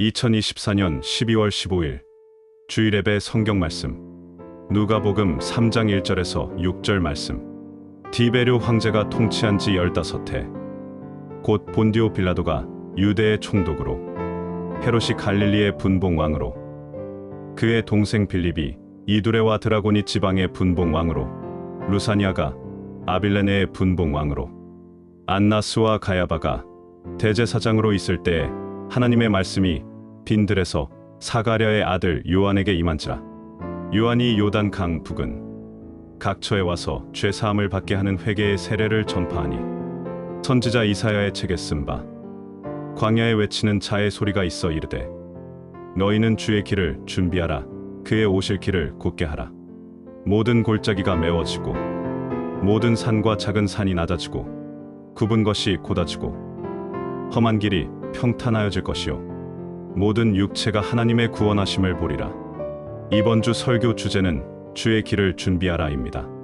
2024년 12월 15일 주일 예배 성경 말씀 누가복음 3장 1절에서 6절 말씀 디베르 황제가 통치한 지 15해 곧 본디오 빌라도가 유대의 총독으로 헤롯이 갈릴리의 분봉 왕으로 그의 동생 빌립이 이두레와 드라고니 지방의 분봉 왕으로 루사니아가 아빌레네의 분봉 왕으로 안나스와 가야바가 대제사장으로 있을 때에 하나님의 말씀이 빈들에서 사가랴의 아들 요한에게 임한지라. 요한이 요단 강 북은 각처에 와서 죄 사함을 받게 하는 회개의 세례를 전파하니 선지자 이사야의 책에 쓴 바 광야에 외치는 자의 소리가 있어 이르되 너희는 주의 길을 준비하라. 그의 오실 길을 곧게 하라. 모든 골짜기가 메워지고 모든 산과 작은 산이 낮아지고 굽은 것이 곧아지고 험한 길이 평탄하여질 것이요 모든 육체가 하나님의 구원하심을 보리라. 이번 주 설교 주제는 주의 길을 준비하라입니다.